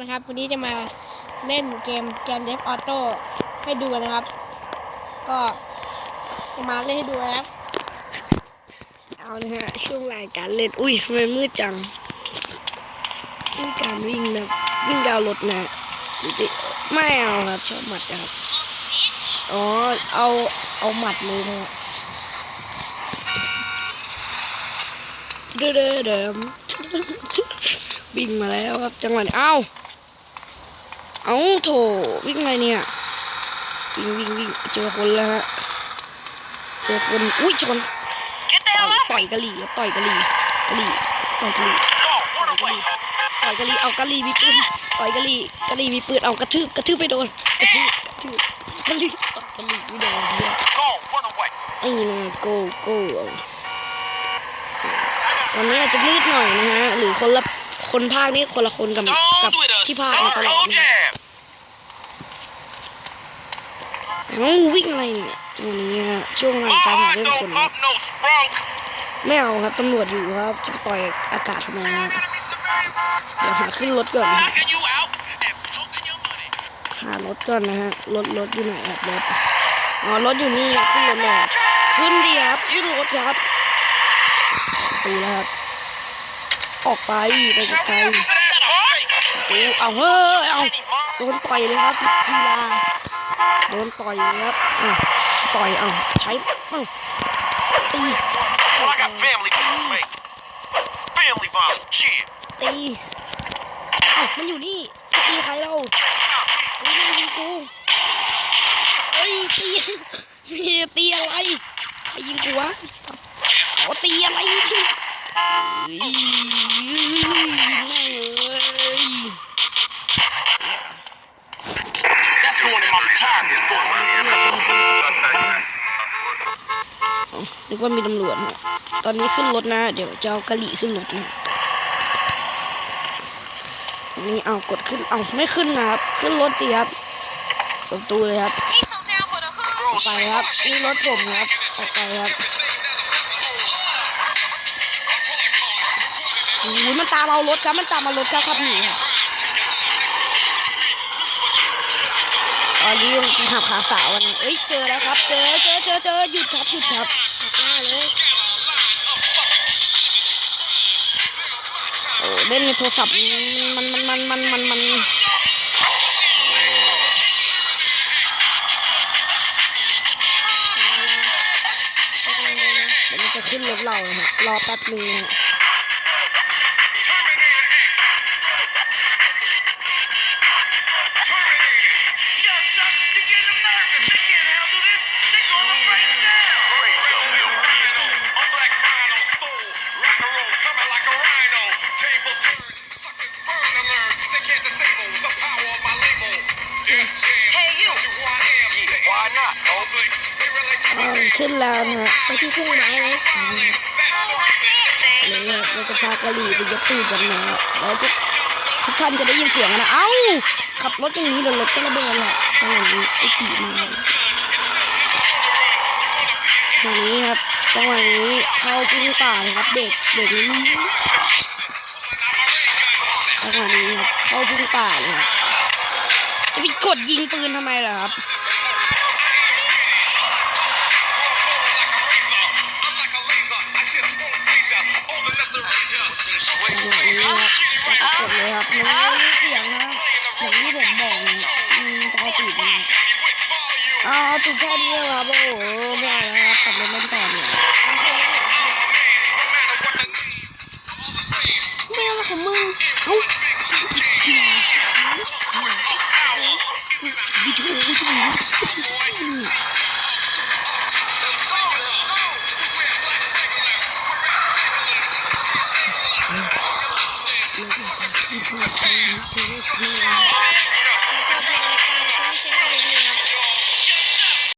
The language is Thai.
นะครับวันนี้จะมาเล่นเกมแกนเด็กออโต้ให้ดูนะครับ ก็จะมาเล่นให้ดูนะครับ เอานะฮะช่วงรายการเล่น อุ้ยทำไมมืดจังนี่การวิ่งนะวิ่งดาวรถนะดูสิไม่เอาครับชอบหมัดครับ อ๋อ เอาเอาหมัดเลยนะเด้อเด้อเดิมวิ่งมาแล้วครับจังหวะนี้เอ้า เอ้าโถวิ่งไงเนี่ย วิ่งวิ่งวิ่งเจอคนแล้วฮะ เจอคน อุ้ยชน Get the ต่อ hell ย up! ต่อยกะหรี่ครับต่อยกะหรี่กะหรี่ต่อยกะหรี่ Go, run away! ต่อยกะหรี่เอากะหรี่มีปืนต่อยกะหรี่กะหรี่มีปืนเอากระทืบกระทืบไปโดนกระทืบกระทืบกะหรี่ต่อยกะหรี่ไม่โดนเนี่ย Go, run away! ไอ้นะโกโก้วันนี้อาจจะมืดหน่อยนะฮะหรือคนละ คนภาคนี่คนละคนกับกับ Don't with us! ที่ภาคมาตลอด Go นะฮะ jam! เอ้าวิ่งอะไรเนี่ยจังหวะนี้ฮะช่วงงานการหา My เรื่อง heart คน don't ครับ pop no sprunk! ไม่เอาครับตำรวจอยู่ครับจะต่อยอากาศทำไมฮะเดี๋ยวหาขึ้นรถก่อนนะฮะ Knocking you out and smoking your money. หารถก่อนนะฮะรถรถอยู่ไหนครับรถอ๋อรถอยู่นี่ครับขึ้นรถเลยครับขึ้นดีครับขึ้นรถครับตูแล้วครับ ออกไปไปไกล Is that right? ๆตูเอาเฮ้ยเอาโดนต่อยเลยครับกีฬาโดนต่อยเลยครับอะต่อยเอาใช้ตี family violence, chill. ตีเอ้ามันอยู่นี่ตีใครเราเฮ้ยมันยิงกูเฮ้ยตีมีตีอะไรใครยิงกูวะขอตีอะไร นึกว่ามีตำรวจนะตอนนี้ขึ้นรถนะ เดี๋ยวจะเอากะหรี่ขึ้นรถนะตอนนี้เอากดขึ้น เอาไม่ขึ้นนะครับ ขึ้นรถดีครับประตูเลยครับ ไปครับ นี่รถผมครับ ออกไปครับ โอ้โหมันตามเอารถครับ มันตามเอารถครับครับหนีครับตอนนี้ยังหักขาสาวอะนะเอ้ย เจอแล้วครับ เจอ เจอ เจอ เจอ หยุดครับ หยุดครับหักหน้าเลยโอ้เล่นในโทรศัพท์มันมันมันมันมันมันเดี๋ยวมันจะขึ้นรถเรานะฮะรอแป๊บนึง ขึ้นแล้วนะฮะไปที่พุ่งไม้เลยเนี่ยเราจะพากะหรี่ไปยกตู้กันนะแล้วทุกท่านจะได้ยินเสียงนะ เอ้า ขับรถอย่างนี้เดี๋ยวรถก็ระเบิดแหละจังนี้ไอ้ตีมาจังนี้ครับจังหวะนี้เข้าพุ่งป่าเลยครับเบรกเบรกนี้จังหวะนี้ครับเข้าพุ่งป่าเลยครับจะไปกดยิงปืนทำไมล่ะครับ ya. So what จังนี้ครับ Get it right. กดเลยครับมันไม่มีเสียงนะครับอย่างที่ผมบอกนะอืมจะเอาตูดมาเอาเอาตูดแค่นี้เลยครับโอ้โหไม่เอาแล้วครับขับรถเล่นต่อเนี่ย No matter what the need, I'm all the same. ไม่เอาแล้วของมึงเอ้าวิดีโอวิดีโอ Oh, my goodness.